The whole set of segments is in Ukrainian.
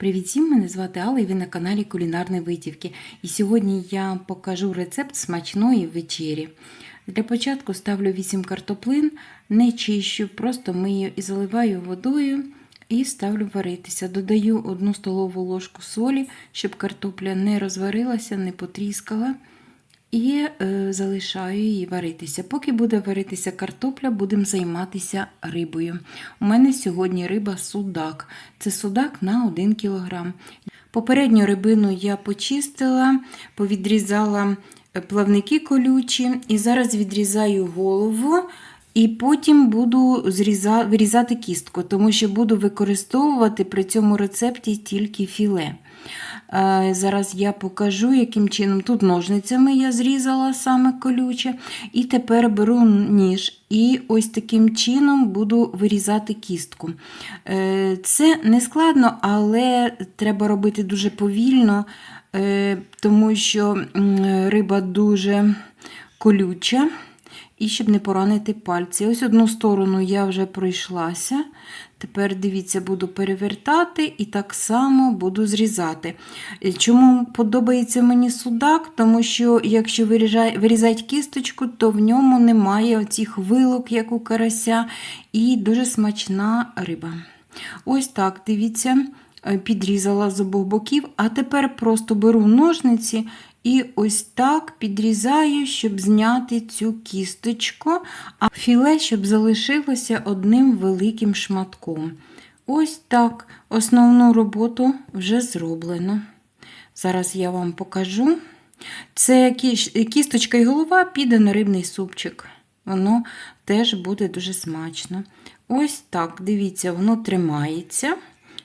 Привіт всім, мене звати Алла і ви на каналі Кулінарної Витівки. І сьогодні я покажу рецепт смачної вечері. Для початку ставлю 8 картоплин, не чищу, просто мию і заливаю водою і ставлю варитися. Додаю 1 столову ложку солі, щоб картопля не розварилася, не потріскала. І е, залишаю її варитися. Поки буде варитися картопля, будемо займатися рибою. У мене сьогодні риба судак. Це судак на 1 кг. Попередню рибину я почистила, повідрізала плавники колючі, і зараз відрізаю голову. І потім буду зріза... вирізати кістку, тому що буду використовувати при цьому рецепті тільки філе. Зараз я покажу, яким чином тут ножницями я зрізала саме колюче. І тепер беру ніж і ось таким чином буду вирізати кістку. Е, Це не складно, але треба робити дуже повільно, е, тому що риба дуже колюча. І щоб не поранити пальці. Ось одну сторону я вже пройшлася. Тепер, дивіться, буду перевертати і так само буду зрізати. Чому подобається мені судак? Тому що, якщо вирізати кісточку, то в ньому немає оцих вилок, як у карася, і дуже смачна риба. Ось так, дивіться, підрізала з обох боків, а тепер просто беру ножниці. І ось так підрізаю, щоб зняти цю кісточку, а філе, щоб залишилося одним великим шматком. Ось так основну роботу вже зроблено. Зараз я вам покажу. Це кісточка і голова піде на рибний супчик. Воно теж буде дуже смачно. Ось так, дивіться, воно тримається.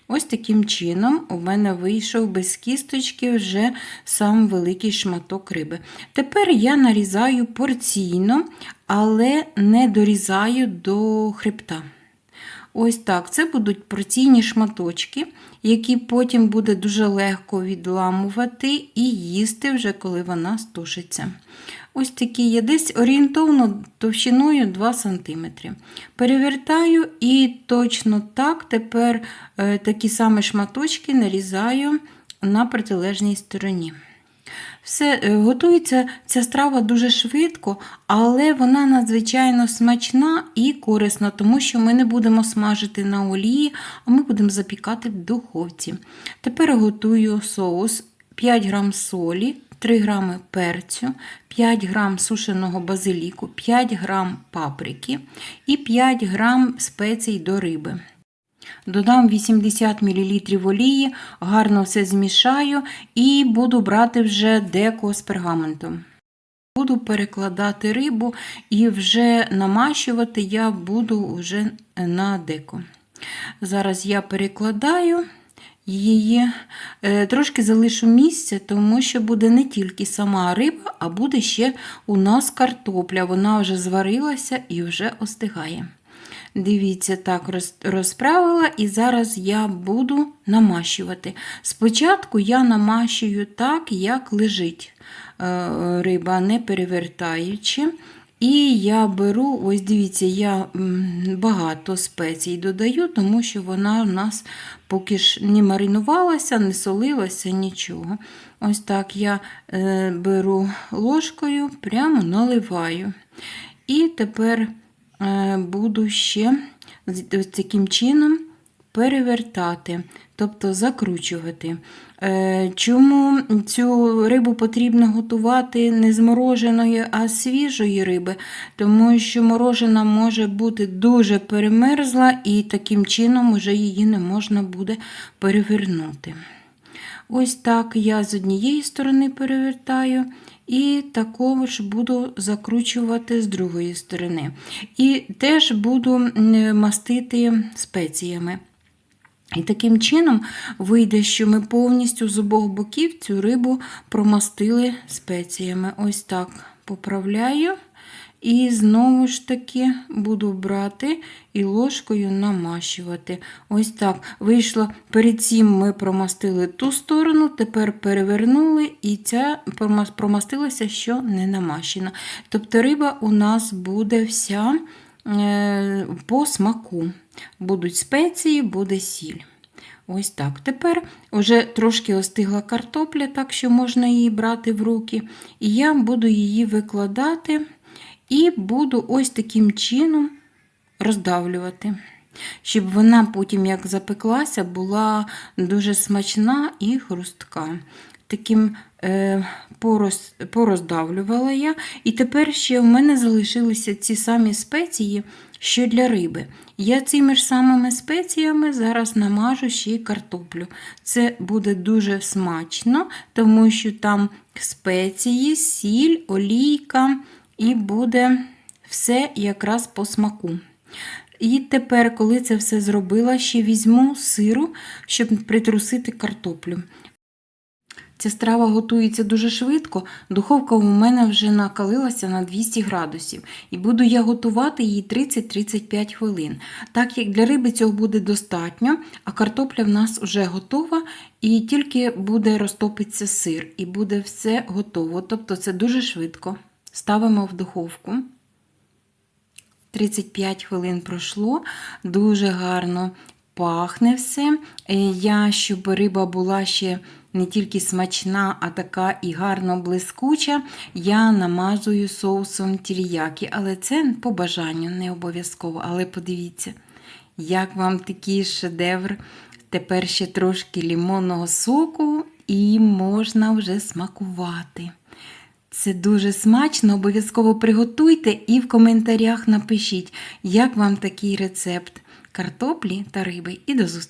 Ось таким чином у мене вийшов без кісточки вже сам великий шматок риби. Тепер я нарізаю порційно, але не дорізаю до хребта. Ось так. Це будуть порційні шматочки, які потім буде дуже легко відламувати і їсти вже, коли вона стушиться. Ось такі є десь орієнтовно товщиною 2 см. Перевертаю і точно так тепер е, такі самі шматочки нарізаю на протилежній стороні. Все, е, Готується ця страва дуже швидко, але вона надзвичайно смачна і корисна, тому що ми не будемо смажити на олії, а ми будемо запікати в духовці. Тепер готую соус 5 г солі, 3 г перцю, 5 г сушеного базиліку, 5 г паприки і 5 г спецій до риби. Додам 80 мл олії, гарно все змішаю і буду брати вже деко з пергаментом. Буду перекладати рибу і вже намащувати я буду вже на деко. Зараз я перекладаю її, е, трошки залишу місце, тому що буде не тільки сама риба, а буде ще у нас картопля. Вона вже зварилася і вже остигає. Дивіться, так розправила, і зараз я буду намащувати. Спочатку я намащую так, як лежить е, риба, не перевертаючи. І я беру, ось дивіться, я багато спецій додаю, тому що вона у нас поки ж не маринувалася, не солилася, нічого. Ось так я е, беру ложкою, прямо наливаю. І тепер буду ще таким чином перевертати, тобто закручувати. Е, чому цю рибу потрібно готувати не з мороженої, а свіжої риби? Тому що морожена може бути дуже перемерзла, і таким чином вже її не можна буде перевернути. Ось так я з однієї сторони перевертаю. І також буду закручувати з другої сторони. І теж буду мастити спеціями. І таким чином вийде, що ми повністю з обох боків цю рибу промастили спеціями. Ось так поправляю. І знову ж таки буду брати і ложкою намащувати. Ось так. Вийшло, перед цим ми промастили ту сторону, тепер перевернули, і ця промастилася, що не намащена. Тобто риба у нас буде вся е, по смаку. Будуть спеції, буде сіль. Ось так. Тепер вже трошки остигла картопля, так що можна її брати в руки. І я буду її викладати і буду ось таким чином роздавлювати. Щоб вона потім, як запеклася, була дуже смачна і хрустка. Таким е, пороз, пороздавлювала я. І тепер ще в мене залишилися ці самі спеції, що для риби. Я цими ж самими спеціями зараз намажу ще й картоплю. Це буде дуже смачно, тому що там спеції, сіль, олійка і буде все якраз по смаку. І тепер, коли це все зробила, ще візьму сиру, щоб притрусити картоплю. Ця страва готується дуже швидко. Духовка у мене вже накалилася на 200 градусів, і буду я готувати її 30-35 хвилин. Так як для риби цього буде достатньо, а картопля в нас вже готова, і тільки буде розтопитися сир, і буде все готово. Тобто це дуже швидко. Ставимо в духовку. 35 хвилин пройшло, дуже гарно пахне все. Е, Я, щоб риба була ще не тільки смачна, а така і гарно блискуча, я намазую соусом тіріякі, але це по бажанню, не обов'язково. Але подивіться, як вам такий шедевр. Тепер ще трошки лімонного соку і можна вже смакувати. Це дуже смачно, обов'язково приготуйте і в коментарях напишіть, як вам такий рецепт картоплі та риби. І до зустрічі!